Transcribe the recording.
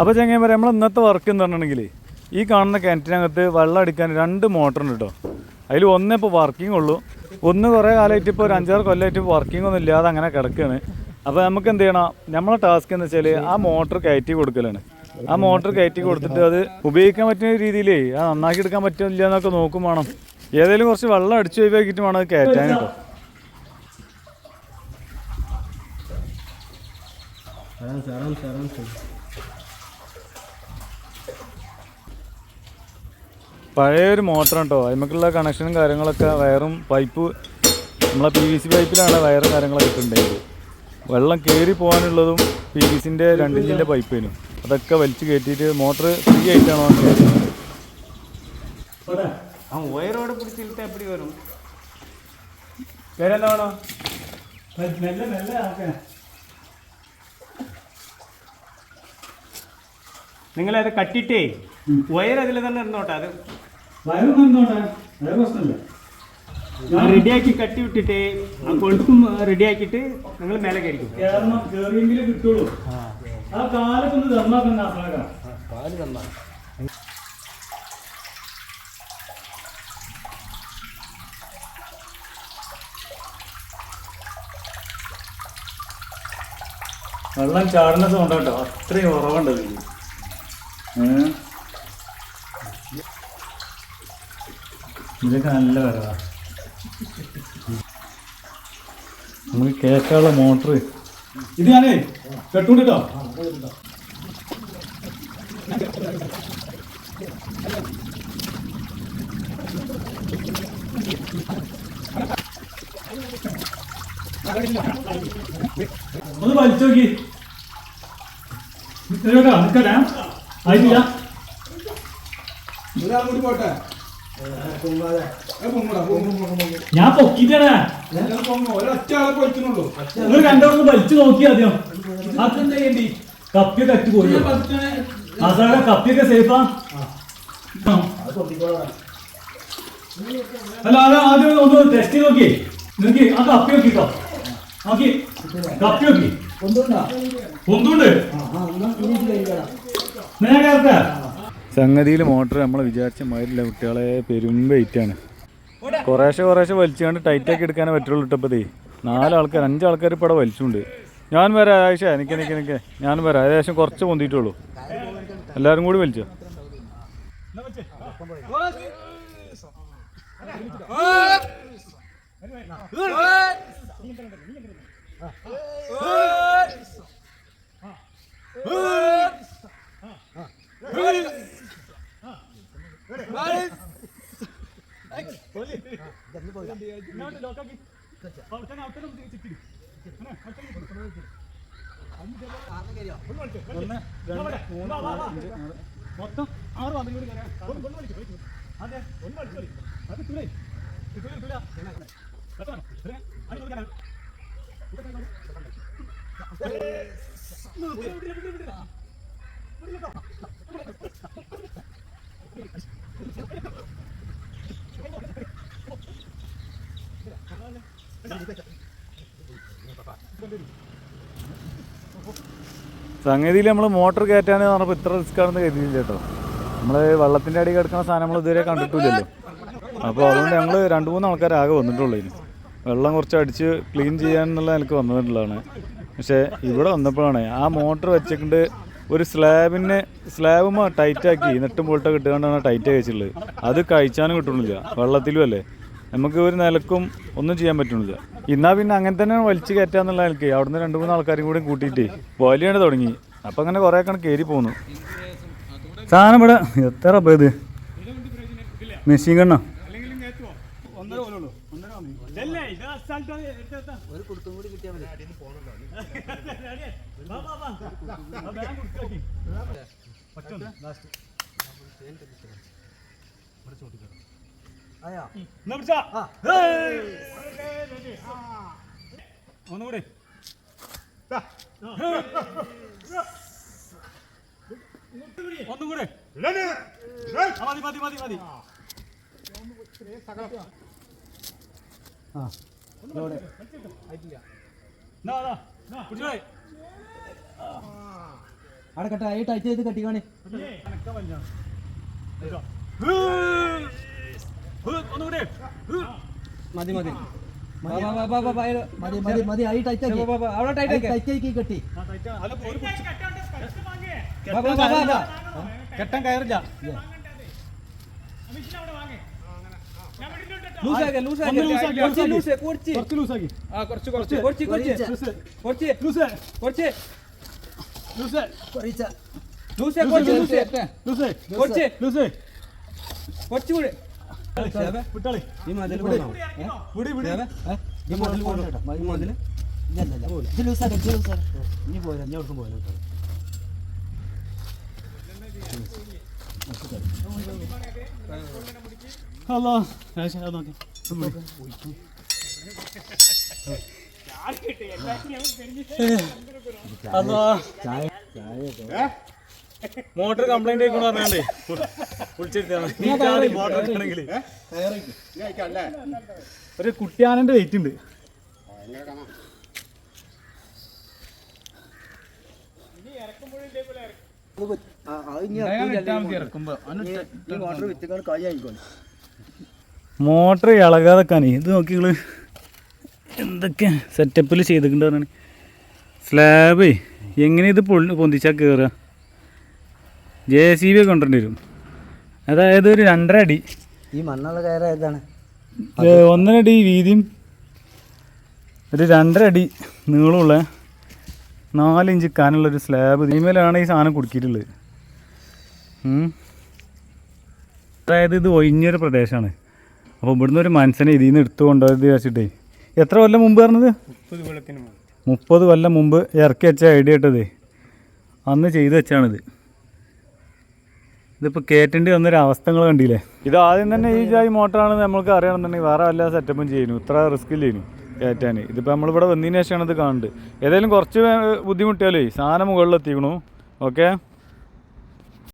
അപ്പോൾ പറയാം നമ്മൾ ഇന്നത്തെ വർക്ക് എന്ന് പറഞ്ഞിട്ടുണ്ടെങ്കിൽ ഈ കാണുന്ന കിണറ്റിനകത്ത് വെള്ളം അടിക്കാൻ രണ്ട് മോട്ടറുണ്ട് കേട്ടോ അതിൽ ഒന്നേ ഇപ്പോൾ വർക്കിംഗ് ഉള്ളൂ. ഒന്ന് കുറേ കാലമായിട്ട് ഇപ്പോൾ ഒരു അഞ്ചാറ് കൊല്ലമായിട്ട് വർക്കിംഗ് ഒന്നും ഇല്ലാതെ അങ്ങനെ കിടക്കുകയാണ് അപ്പോൾ നമുക്ക് എന്ത് ചെയ്യണം? നമ്മളെ ടാസ്ക് എന്ന് വെച്ചാൽ ആ മോട്ടർ കയറ്റി കൊടുക്കലാണ്. ആ മോട്ടർ കയറ്റി കൊടുത്തിട്ട് അത് ഉപയോഗിക്കാൻ പറ്റുന്ന രീതിയിലേ അത് നന്നാക്കി എടുക്കാൻ പറ്റില്ല എന്നൊക്കെ നോക്കും വേണം. ഏതെങ്കിലും കുറച്ച് വെള്ളം അടിച്ചു ഒഴിവാക്കിയിട്ട് വേണം അത് കയറ്റാൻ കേട്ടോ. സരം സരം പഴയൊരു മോട്ടറാണ് കേട്ടോ അതിമക്കുള്ള കണക്ഷനും കാര്യങ്ങളൊക്കെ വയറും പൈപ്പ് നമ്മളെ പി വി സി പൈപ്പിലാണ് വയറും കാര്യങ്ങളൊക്കെ ഇട്ടുണ്ടെങ്കിൽ വെള്ളം കയറി പോകാനുള്ളതും പി വി സിന്റെ രണ്ടിഞ്ചിന്റെ പൈപ്പിനും അതൊക്കെ വലിച്ചു കയറ്റിയിട്ട് മോട്ടർ ഫ്രീ ആയിട്ടാണ് വന്നത് വയറോട് വരും? നിങ്ങളത് കട്ടിട്ടേ വയർ അതിൽ തന്നെ ഇരുന്നോട്ടെ. അത് വയറൊന്നും എന്തോട്ടെ വയറ് പ്രശ്നമില്ല. റെഡിയാക്കി കട്ടി വിട്ടിട്ട് ആ കൊഴുപ്പും റെഡിയാക്കിയിട്ട് നിങ്ങൾ മേലെ കയറിക്കും കേറണം കേറിയെങ്കിലും കിട്ടുള്ളൂ. ആ. കാലൊക്കെ ഒന്ന് തന്നാക്കണ്ട തന്നാ വെള്ളം ചാടുന്ന സൗണ്ട് കേട്ടോ അത്രയും ഉറവുണ്ട് ഇതിൽ ഇതൊക്കെ നല്ല വരവാ നമുക്ക് കേക്കാനുള്ള മോട്ടർ ഇത് ഞാനേ കെട്ടുകൊണ്ടിട്ടോ ഒന്ന് വലിച്ചു നോക്കി. കേട്ടോ നിൽക്കട്ടെ ആയിട്ടില്ല. ഒരാളൂടി പോട്ടെ. ഞാൻ പൊക്കിട്ടാണ് രണ്ടാമത് നിങ്ങൾ വലിച്ചു നോക്കി ആദ്യം. അതെന്താ ചെയ്യണ്ടി കപ്പിയൊക്കെ അറ്റു പോയി? അതാണ് കപ്പിയൊക്കെ സേഫാ? അല്ല അത് ആദ്യം ഒന്ന് ടെസ്റ്റ് ചെയ്ത് നോക്കി. നോക്കി ആ കപ്പി നോക്കിട്ടോ നോക്കി. കപ്പി നോക്കി. ഒന്നുണ്ട് പൊന്തുണ്ട്. സംഗതിയിൽ മോട്ടർ നമ്മൾ വിചാരിച്ച മാതിരില്ല. കുട്ടികളെ പെരും വെയിറ്റാണ് കുറേശ്ശെ കുറേശ്ശെ വലിച്ചുകൊണ്ട് ടൈറ്റാക്കി എടുക്കാനേ പറ്റുള്ളൂ ഇട്ടപ്പതേ നാലാൾക്കാർ അഞ്ചാൾക്കാർ ഇപ്പോൾ ഇവിടെ വലിച്ചുണ്ട്. ഞാൻ വരാം ആഴ്ച എനിക്ക് എനിക്ക് എനിക്ക് ഞാൻ വരാം. ഏകദേശം കുറച്ച് പൊന്തിയിട്ടുള്ളൂ. എല്ലാവരും കൂടി വലിച്ചോ. മൊത്തം ആറ് പന്തും കൂടി കയറാം. ഒന്ന് ഒന്ന് വലിക്ക്. അതെ, ഒന്ന് വലിച്ച് കളി. അത് കിട്ടൂലേ? കിട്ടൂല, കിട്ടൂല. സംഗതിയിൽ നമ്മൾ മോട്ടോർ കയറ്റാൻ പറഞ്ഞപ്പോൾ ഇത്ര റിസ്ക് ആണെന്ന് കരുതിയില്ല കേട്ടോ. നമ്മൾ വെള്ളത്തിന്റെ അടി കിടക്കുന്ന സാധനം നമ്മൾ ഇതുവരെ കണ്ടിട്ടില്ലല്ലോ. അപ്പോൾ അതുകൊണ്ട് ഞങ്ങൾ രണ്ട് മൂന്ന് ആൾക്കാർ ആകെ വന്നിട്ടുള്ളൂ ഇതിന് വെള്ളം കുറച്ച് അടിച്ച് ക്ലീൻ ചെയ്യാൻ എന്നുള്ള എനിക്ക് വന്നിട്ടുള്ളതാണ്. പക്ഷേ ഇവിടെ വന്നപ്പോഴാണ് ആ മോട്ടർ വെച്ചിട്ടുണ്ട് ഒരു സ്ലാബിന് സ്ലാബുമ ടൈറ്റാക്കി നെട്ടും ബോൾട്ടൊക്കെ ഇട്ടുകൊണ്ടാണ് ടൈറ്റ് കഴിച്ചിട്ടുള്ളത് അത് കഴിച്ചാനും കിട്ടണില്ല വെള്ളത്തിലും അല്ലേ? നമുക്ക് ഒരു നിലക്കും ഒന്നും ചെയ്യാൻ പറ്റുന്നില്ല. ഇന്നാ പിന്നെ അങ്ങനെ തന്നെ വലിച്ചു കയറ്റാന്നുള്ള നിലയ്ക്ക് അവിടുന്ന് രണ്ട് മൂന്ന് ആൾക്കാരും കൂടി കൂട്ടിയിട്ട് വലിയാണ് തുടങ്ങി. അപ്പം അങ്ങനെ കുറേ കണക്ക് കയറി പോന്നു. സാധനം ഇവിടെ എത്ര അപ്പം ഇത്? മെഷീൻ കണ്ണോ? ഒന്നര കിട്ടിയാൽ മതി ഒന്നുകൂടി. ഒന്നും ആ, മതി മതി മതി മതി. നാ, നാ, നാ, പിടിച്ചോളെ. അവിടെ ഈ ടൈറ്റ് ചെയ്ത് കെട്ടിക്കാണേ. മതി മതി മതി മതി മതി ആയി ടൈറ്റ് ആക്കി അവിടെ ടൈറ്റ് ആക്കി കെട്ടി കെട്ടാൻ കയറില്ല കുറച്ച് ലൂസാക്കി ആ കുറച്ച് കുറച്ച് കുറച്ച് ലൂസ് കുറച്ച് ലൂസ് കുറച്ച് ലൂസ് ലൂസ് കുറച്ച് ലൂസ് കുറച്ചുകൂടി വിട്ടാളി ഈ മതിൽ പോകണം ഇനി പോരാ. ഇനി അവിടേക്കും പോരാ കേട്ടോ ഹലോ. അത് നോക്കി. ഹലോ. മോട്ടർ കംപ്ലൈന്റ് ആയിക്കോന്ന് പറഞ്ഞാണ്ടേ. വിളിച്ചിരുത്തി മോട്ടർ ഒരു കുട്ടിയാനന്റെ വെയിറ്റ് ഉണ്ട്. മോട്ടർ ഇളകാതെ കാണി. ഇളകാതെക്കാനേ ഇത് നോക്കികൾ എന്തൊക്കെ സെറ്റപ്പിൽ ചെയ്തിട്ടുണ്ടെന്നാണ് സ്ലാബേ എങ്ങനെ ഇത് പൊള്ളി പൊന്തിച്ചാൽ കയറുക ജെ സി ബി കൊണ്ടുവരേണ്ടി വരും അതായത് ഒരു രണ്ടര അടി ഈ മണ്ണുള്ള കയറ ഏതാണ്? ഇത് ഒന്നര അടി വീതിയും ഒരു രണ്ടര അടി നീളമുള്ള നാലിഞ്ച് കനുള്ളൊരു സ്ലാബ്. ഇതിമേലാണ് ഈ സാധനം കുടുക്കിയിട്ടുള്ളത്. അതായത് ഇത് ഒഴിഞ്ഞൊരു പ്രദേശമാണ്. അപ്പോൾ ഇവിടുന്ന് ഒരു മനുഷ്യനെ ഇതിൽ നിന്ന് എടുത്തു കൊണ്ടുപോയത് വെച്ചിട്ടേ എത്ര കൊല്ലം മുമ്പ് പറഞ്ഞത്? മുപ്പത് കൊല്ലത്തിന് മുമ്പ്. മുപ്പത് കൊല്ലം മുമ്പ് ഇറക്കി വെച്ച ഐഡിയ ഇട്ടത്. അന്ന് ചെയ്തു വെച്ചാണിത്. ഇതിപ്പോൾ കയറ്റേണ്ടി വന്നൊരു അവസ്ഥകൾ കണ്ടില്ലേ? ഇത് ആദ്യം തന്നെ ഈ ജായി മോട്ടറാണെന്ന് നമ്മൾക്ക് അറിയണമെന്നുണ്ടെങ്കിൽ വേറെ വല്ല സെറ്റപ്പും ചെയ്യുന്നു. ഇത്ര റിസ്ക് ഇല്ലേനു കയറ്റാൻ ഇതിപ്പോൾ നമ്മളിവിടെ വന്നതിന് ശേഷമാണ് ഇത് കാണുന്നത് ഏതായാലും കുറച്ച് ബുദ്ധിമുട്ടിയാലേ സാധനം മുകളിൽ എത്തിക്കണു ഓക്കെ